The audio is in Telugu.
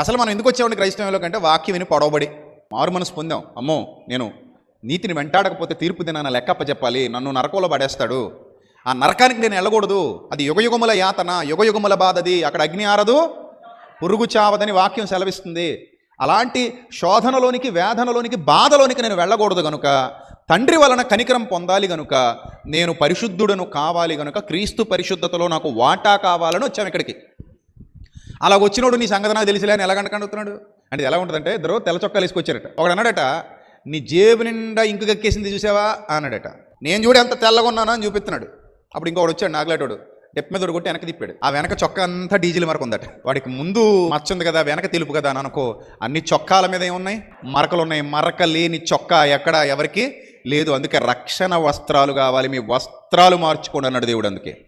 ఇప్పుడు అసలు మనం ఎందుకు వచ్చామండి క్రైస్తవంలో కంటే వాక్యం విని పొడవబడి? మారు మనసు పొందాం. అమ్మో నేను నీతిని వెంటాడకపోతే తీర్పు దినాన లెక్కప్ప చెప్పాలి. నన్ను నరకంలో పడేస్తాడు. ఆ నరకానికి నేను వెళ్ళకూడదు. అది యుగయుగముల యాతన యుగయుగముల బాధది. అక్కడ అగ్ని ఆరదు పురుగు చావదని వాక్యం సెలవిస్తుంది. అలాంటి శోధనలోనికి వేదనలోనికి బాధలోనికి నేను వెళ్ళకూడదు గనుక తండ్రి వలన కనికరం పొందాలి గనుక నేను పరిశుద్ధుడను కావాలి గనుక క్రీస్తు పరిశుద్ధతలో నాకు వాటా కావాలని వచ్చాను ఇక్కడికి. అలా వచ్చినోడు నీ సంగతి నాకు తెలిసిలే అని ఎలాగంట కండుతున్నాడు అంటే ఎలా ఉంటుందంటే ఇద్దరు తెల్ల చొక్కాలు వేసుకొచ్చారట. ఒకడు అన్నాడట నీ జేబు నిండా ఇంకు కక్కేసింది చూసావా? అన్నాడట. నేను చూడు ఎంత తెల్లగా ఉన్నానో అని చూపిస్తున్నాడు. అప్పుడు ఇంకోడు వచ్చాడు నాగలాటోడు. డెప్ మీద కొట్టి వెనక తిప్పాడు. ఆ వెనక చొక్క అంతా డీజిల్ మరక ఉందట. వాడికి ముందు మచ్చ ఉంది కదా వెనక తెలుపు కదా అని అనుకో అన్ని చొక్కాల మీద ఏమున్నాయి మరకలు ఉన్నాయి. మరక లేని చొక్కా ఎక్కడ ఎవరికి లేదు. అందుకే రక్షణ వస్త్రాలు కావాలి. మీ వస్త్రాలు మార్చుకోండి అన్నాడు దేవుడు అందుకే.